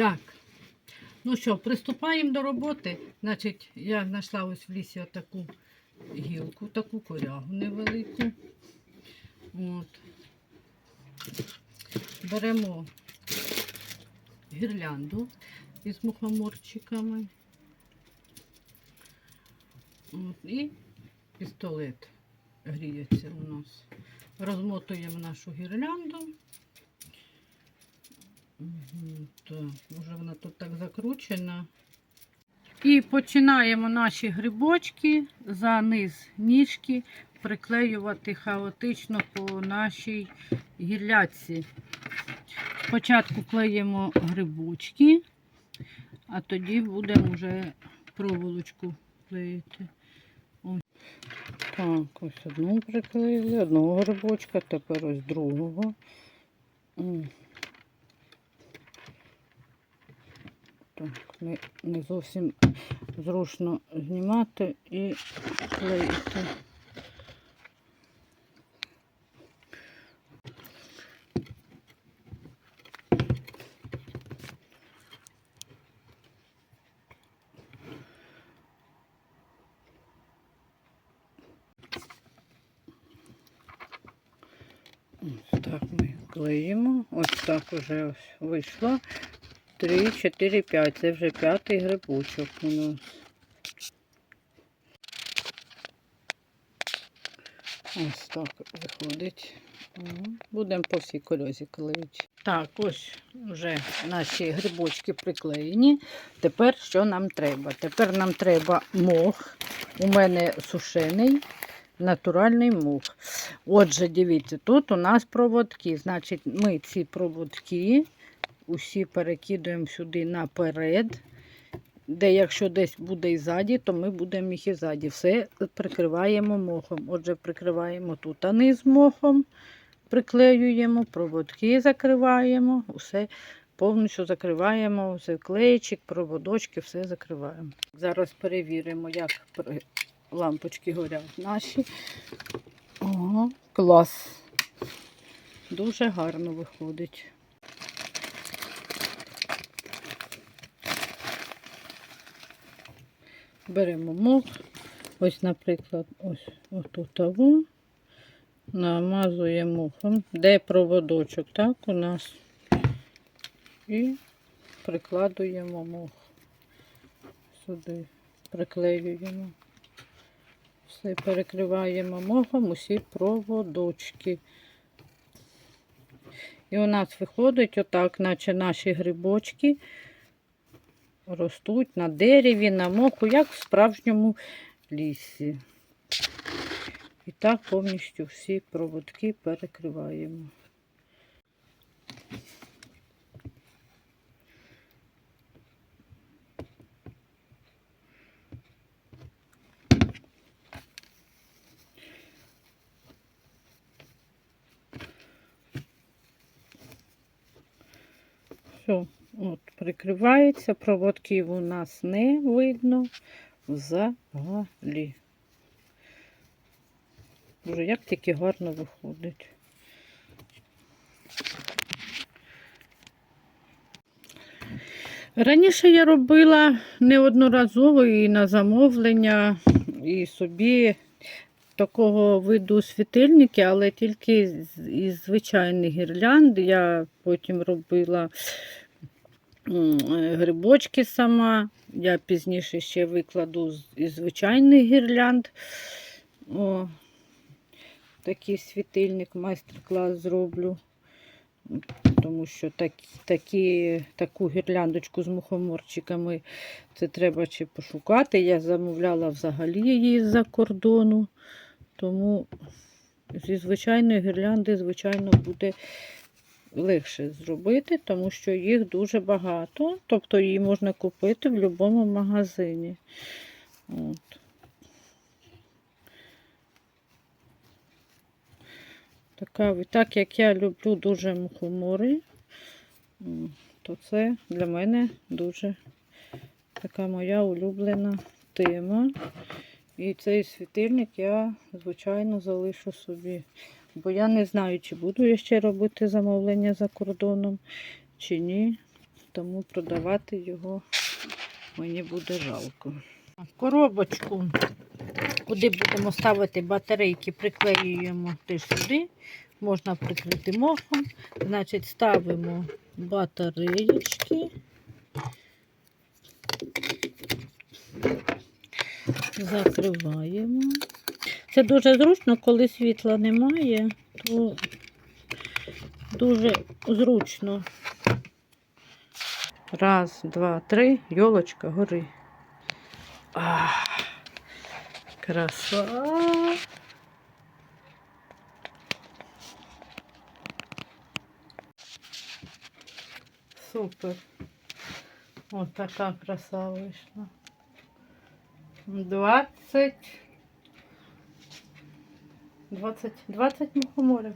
Так. Ну що, приступаємо до роботи. Значить, я знайшла ось в лісі таку гілку, таку корягу невелику. От. Беремо гірлянду із мухоморчиками. От, і пістолет гріється у нас. Розмотуємо нашу гірлянду. Мгм, Так, може вона тут так закручена. І починаємо наші грибочки за низ ніжки приклеювати хаотично по нашій гілляці. Спочатку клеїмо грибочки, а тоді будемо вже проволочку клеїти. Ось. Так, ось одну приклеїли, одного грибочка, тепер ось другого. М. Не, зовсім зручно знімати і клеїти. Так ми клеїмо. Ось так уже ось вийшло. 3, 4, 5. Це вже п'ятий грибочок у нас. Ось так виходить. Будемо по всій кольозі клеїти. Так, ось вже наші грибочки приклеєні. Тепер що нам треба? Тепер нам треба мох. У мене сушений, натуральний мох. Отже, дивіться, тут у нас проводки. Значить, ми ці проводки усі перекидуємо сюди наперед. Де якщо десь буде і ззаді, то ми будемо їх і ззаді. Все прикриваємо мохом. Отже, прикриваємо тут а низ мохом, приклеюємо, проводки закриваємо, усе повністю закриваємо, все клеїчик, проводочки, все закриваємо. Зараз перевіримо, як лампочки горять наші. Ого, клас. Дуже гарно виходить. Беремо мох. Ось, наприклад, ось отут того. Намазуємо мохом. Де проводочок, так, у нас. І прикладуємо мох. Сюди приклеюємо. Все перекриваємо мохом усі проводочки. І у нас виходить отак, наче наші грибочки ростуть на дереві, на моху, як в справжньому лісі. І так повністю всі проводки перекриваємо. Все, от, прикривається, проводків у нас не видно взагалі. Боже, як тільки гарно виходить. Раніше я робила неодноразово і на замовлення, і собі такого виду світильники, але тільки із звичайних гірлянд. Я потім робила грибочки сама. Я пізніше ще викладу із звичайних гірлянд. О, такий світильник, майстер-клас зроблю. Тому що такі, такі, таку гірляндочку з мухоморчиками це треба ще пошукати. Я замовляла взагалі її з-за кордону. Тому зі звичайної гірлянди, звичайно, буде легше зробити, тому що їх дуже багато. Тобто її можна купити в будь-якому магазині. От. Така, так як я люблю дуже мухомори, то це для мене дуже така моя улюблена тема. І цей світильник я, звичайно, залишу собі. Бо я не знаю, чи буду я ще робити замовлення за кордоном, чи ні. тому продавати його мені буде жалко. Коробочку, куди будемо ставити батарейки, приклеюємо теж сюди. Можна прикрити мохом. Значить, ставимо батареєчки. Закриваємо. Це дуже зручно, коли світла немає, то дуже зручно. Раз, два, три, йолочка гори. Ах, краса. Супер. Ось така краса вийшла. 20. 20, 20 мухоморів.